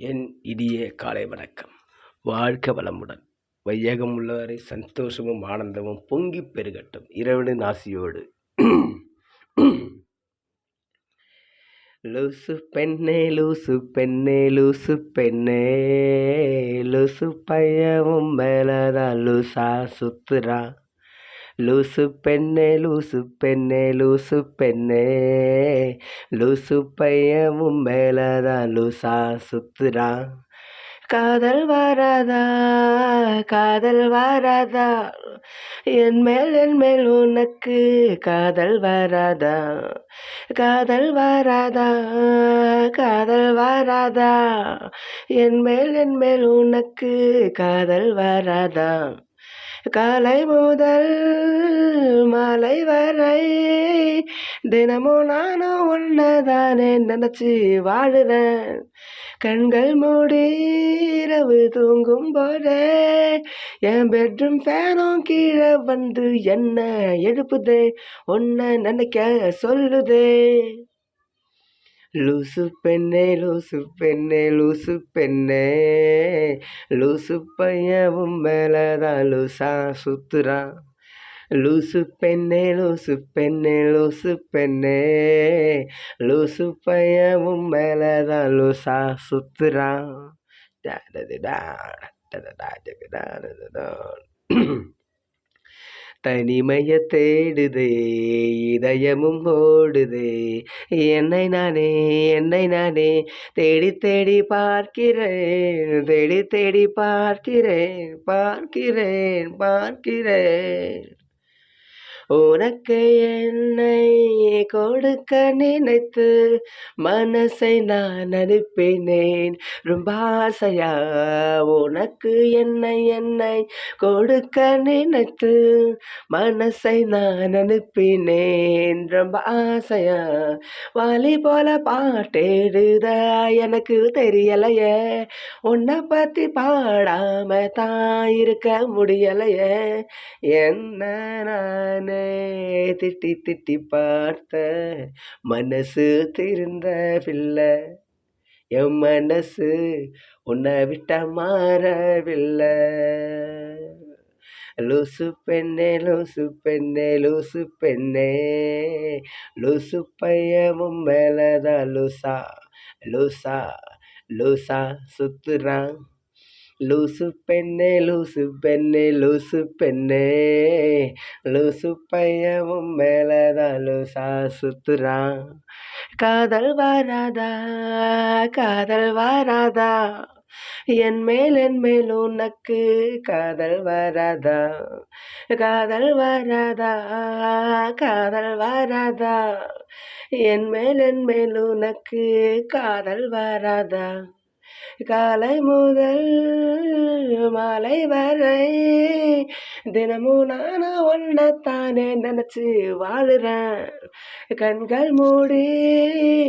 என் இனிய காலை வணக்கம். வாழ்க வளமுடன். வையகம் உள்ளவரை சந்தோஷமும் ஆனந்தமும் பொங்கி பெருகட்டும். இரவின் நாசியோடு. லூசு பெண்ணே லூசு பெண்ணே லூசு பெண்ணே. லூசு பையவும் மேலதான் லூசா சுத்துறான். லூசு பெண்ணே லூசு பெண்ணே லூசு பெண்ணே. லூசு பையவும் மேலதான் லூசா சுத்துறான் காதல் வராதா காதல் வராதா. என் மேல் என் மேல் உனக்கு காதல் வராதா. காதல் வராதா காதல் வராதா. என் மேல் என் மேல் உனக்கு காதல் வராதா. காலை முதல் மாலை வரை தினமும் நானும் ஒன்னதானே நினச்சி வாழுறேன். கண்கள் மூடி இரவு தூங்கும் போதே என் பெட்ரூம் ஃபேனும் கீழே வந்து என்ன எழுப்புதே ஒன்ன நினைக்க சொல்லுதே. லூசு பெண்ணே லூசு பெண்ணே லூசு பெண்ணே. லூசு பையவும் மேலதான் லூசா சுத்துறான் லூசு பெண்ணே லூசு பெண்ணே லூசு பெண்ணே. லூசு பையவும் மேலதான் லூசா சுத்துறான் தனிமைய தேடுதே இதயமும் ஓடுதே. என்னை நானே என்னை நானே தேடி தேடி பார்க்கிறேன் தேடி தேடி பார்க்கிறேன் பார்க்கிறேன் பார்க்கிறேன். உனக்கு என்னை கொடுக்க நினைத்து மனசை நான் அனுப்பினேன். ரொம்ப ஆசையா உனக்கு என்னை என்னை கொடுக்க நினைத்து மனசை நான் அனுப்பினேன். ரொம்ப ஆசையா வாலி போல பாட்டெழுத எனக்கு தெரியலையே. உன்னை பத்தி பாடாம தான் இருக்க முடியலையே. என்ன நானே திட்டி திட்டி பார்த்த மனசு திருந்தவில்லை என் மனசு உன்னை விட்ட மாறவில்லை. லூசு பெண்ணே லூசு பெண்ணே லூசு பெண்ணே. லூசு பையவும் மேலதான் லூசா லூசா லூசா சுத்துறான். லூசு பெண்ணே லூசு பெண்ணே லூசு பெண்ணே. லூசு பையவும் மேலதான் லூசா சுத்துறான். காதல் வாராதா? காதல் வாராதா? என் மேல் என் மேல் உனக்கு காதல் வராதா? காதல் வராதா? காதல் வராதா? என் மேல் என் மேல் உனக்கு காதல் வராதா? காலை முதல் மாலை வரை தினமும் நானும் ஒன்னத்தானே நினச்சி வாழுறேன். கண்கள் மூடி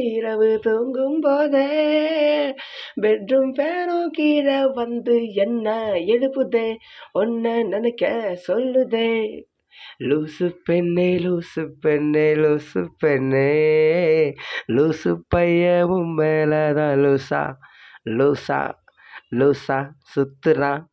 இரவு தூங்கும் போதே பெட்ரூம் பேனும் கீழே வந்து என்ன எழுப்புதே? ஒன்ன நினைக்க சொல்லுதே. லூசு பெண்ணே லூசு பெண்ணே லூசு பெண்ணே. லூசு பையவும் மேலதான் லூசா. லூசா லூசா சுத்துறான்